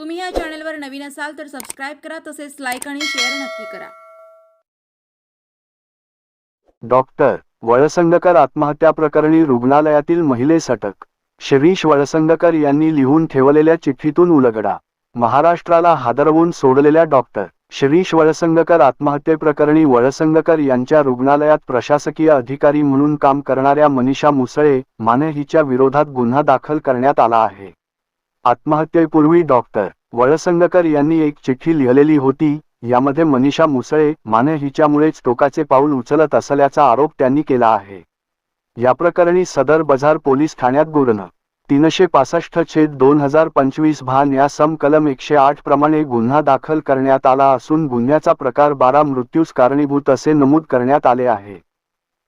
तुम्ही या चॅनलवर नवीन असाल तर सबस्क्राईब करा तसेच लाईक आणि शेअर नक्की करा. डॉक्टर वळसंगकर आत्महत्या प्रकरणी रुग्णालयातील महिलेस अटक शिरीष वळसंगकर यांनी लिहून ठेवलेल्या चिठ्ठीतून उलगडा. महाराष्ट्राला हादरवून सोडलेल्या डॉक्टर शिरीष वळसंगकर आत्महत्येप्रकरणी वळसंगकर यांच्या रुग्णालयात प्रशासकीय अधिकारी म्हणून काम करणाऱ्या मनीषा मुसळे माने हिच्या विरोधात गुन्हा दाखल करण्यात आला आहे. आत्महत्येपूर्वी डॉक्टर वळसंगकर यांनी एक चिठ्ठी लिहिलेली होती. यामध्ये मनीषा मुसळे माने हिच्यामुळेच टोकाचे पाऊल उचलत असल्याचा आरोप त्यांनी केला आहे. या प्रकरणी सदर बझार पोलीस ठाण्यात गुरण. तीनशे पासष्ट छेद दोन हजार पंचवीस भान या सम कलम एकशे आठ प्रमाणे गुन्हा दाखल करण्यात आला असून गुन्ह्याचा प्रकार बारा मृत्यूस कारणीभूत असे नमूद करण्यात आले आहे.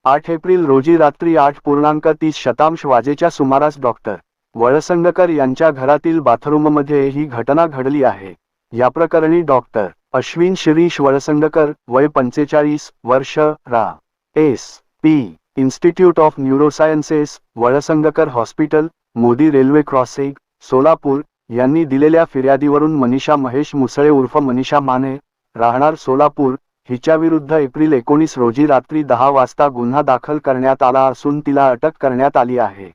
आठ एप्रिल रोजी रात्री आठ पूर्णांक तीस शतांश वाजेच्या सुमारास डॉक्टर वळसंगकर यांच्या घरातील बाथरूममध्ये ही घटना घडली आहे. या प्रकरणी डॉक्टर अश्विन शिरीष वळसंगकर वय पंचेचाळीस वर्ष रा. S. P. Institute of neurosciences Valsangkar hospital Modi railway crossing Solapur यांनी दिलेल्या फिर्यादीवरून मनीषा महेश मुसळे उर्फ मनीषा माने राहणार सोलापूर हिच्याविरुद्ध एप्रिल एकोणीस रोजी रात्री दहा वाजता गुन्हा दाखल करण्यात आला असून तिला अटक करण्यात आली आहे.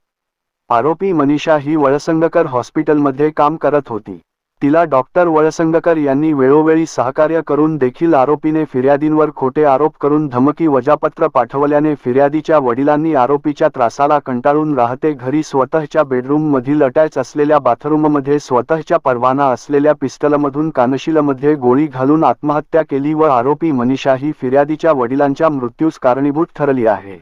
आरोपी मनीषा ही वळसंगकर हॉस्पिटलमध्ये काम करत होती. तिला डॉक्टर वळसंगकर यांनी वेळोवेळी सहकार्य करून देखील आरोपीने फिर्यादींवर खोटे आरोप करून धमकी वजापत्र पाठवल्याने फिर्यादीच्या वडिलांनी आरोपीच्या त्रासाला कंटाळून राहते घरी स्वतःच्या बेडरूममधील अटॅच असलेल्या बाथरूममध्ये स्वतःच्या परवाना असलेल्या पिस्टलमधून कानशिलमध्ये गोळी घालून आत्महत्या केली व आरोपी मनीषा ही फिर्यादीच्या वडिलांच्या मृत्यूस कारणीभूत ठरली आहे.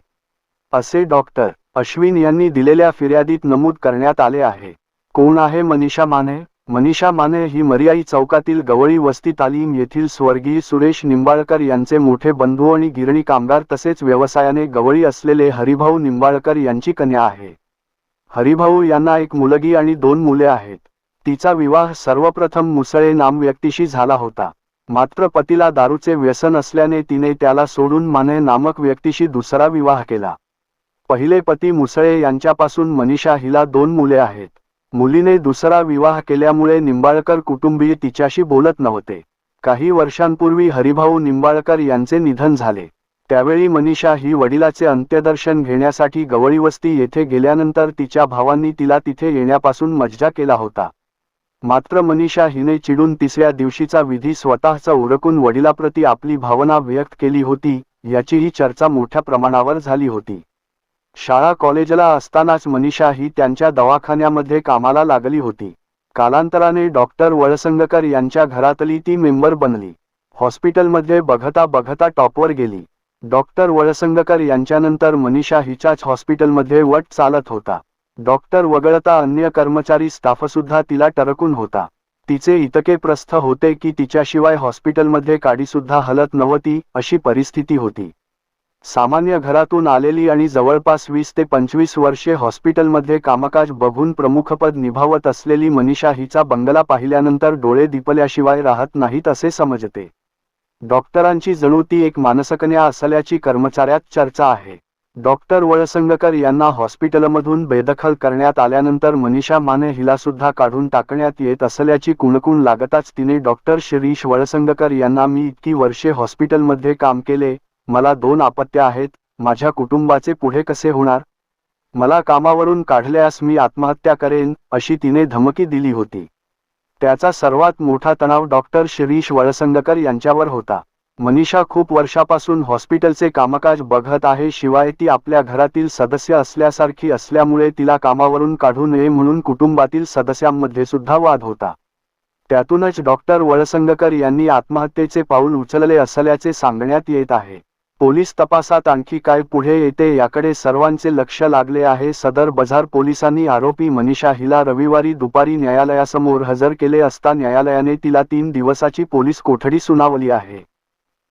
असे डॉक्टर अश्विन यांनी दिलेल्या फिर्यादीत नमूद करण्यात आले आहे. कोण आहे मनीषा माने? मनीषा माने ही मर्याई चौकातील गवळी वस्ती तालीम येथील स्वर्गीय सुरेश निंबाळकर यांचे मोठे बंधू आणि गिरणी कामगार तसेच व्यवसायाने गवळी असलेले हरिभाऊ निंबाळकर यांची कन्या आहे. हरिभाऊ यांना एक मुलगी आणि दोन मुले आहेत. तिचा विवाह सर्वप्रथम मुसळे नाम व्यक्तीशी झाला होता. मात्र पतीला दारूचे व्यसन असल्याने तिने त्याला सोडून माने नामक व्यक्तीशी दुसरा विवाह केला. पहिले पती मुसळे यांच्यापासून मनीषा हिला दोन मुले आहेत. मुलीने दुसरा विवाह केल्यामुळे निंबाळकर कुटुंबीय तिच्याशी बोलत नव्हते. काही वर्षांपूर्वी हरिभाऊ निंबाळकर यांचे निधन झाले. त्यावेळी मनीषा ही वडिलाचे अंत्यदर्शन घेण्यासाठी गवळीवस्ती येथे गेल्यानंतर तिच्या भावांनी तिला तिथे येण्यापासून मज्जा केला होता. मात्र मनीषा हिने चिडून तिसऱ्या दिवशीचा विधी स्वतःचा उरकून वडिलाप्रती आपली भावना व्यक्त केली होती याचीही चर्चा मोठ्या प्रमाणावर झाली होती. शाळा कॉलेजला असतानाच मनीषा ही त्यांच्या दवाखान्यामध्ये कामाला लागली होती. कालांतराने डॉक्टर वळसंगकर यांच्या घरातली ती मेंबर बनली. हॉस्पिटलमध्ये बघता बघता टॉपवर गेली. डॉक्टर वळसंगकर यांच्यानंतर मनीषा हिच्याच हॉस्पिटलमध्ये वट चालत होता. डॉक्टर वगळता अन्य कर्मचारी स्टाफसुद्धा तिला टरकून होता. तिचे इतके प्रस्थ होते की तिच्याशिवाय हॉस्पिटलमध्ये काडीसुद्धा हलत नव्हती अशी परिस्थिती होती. सामान्य घरातून आलेली आणि जवळपास वीस ते पंचवीस वर्षे हॉस्पिटलमध्ये कामकाज बघून प्रमुखपद निभावत असलेली मनीषा हिचा बंगला पाहिल्यानंतर डोळे दिपल्याशिवाय राहत नाहीत असे समजते. डॉक्टरांची जणू ती एक मानसकन्या असल्याची कर्मचाऱ्यात चर्चा आहे. डॉक्टर वळसंगकर यांना हॉस्पिटलमधून बेदखल करण्यात आल्यानंतर मनीषा माने हिला सुद्धा काढून टाकण्यात येत असल्याची कुणकुण लागताच तिने डॉक्टर शिरीष वळसंगकर यांना मी इतकी वर्षे हॉस्पिटलमध्ये काम केले मला दोन आपत्त्या आहेत माझ्या कुटुंबाचे पुढे कसे होणार? मला कामावरून काढल्यास मी आत्महत्या करेन अशी तिने धमकी दिली होती. त्याचा सर्वात मोठा तणाव डॉक्टर शिरीष वळसंगकर यांच्यावर होता. मनीषा खूप वर्षापासून हॉस्पिटलचे कामकाज बघत आहे शिवाय ती आपल्या घरातील सदस्य असल्यासारखी असल्यामुळे तिला कामावरून काढू नये म्हणून कुटुंबातील सदस्यांमध्ये सुद्धा वाद होता. त्यातूनच डॉक्टर वळसंगकर यांनी आत्महत्येचे पाऊल उचलले असल्याचे सांगण्यात येत आहे. पोलीस तपासात आणखी काय पुढे येते याकडे सर्वांचे लक्ष लागले आहे. सदर बझार पोलिसांनी आरोपी मनीषा हिला रविवारी दुपारी न्यायालयासमोर हजर केले असता न्यायालयाने तिला तीन दिवसाची पोलीस कोठडी सुनावली आहे.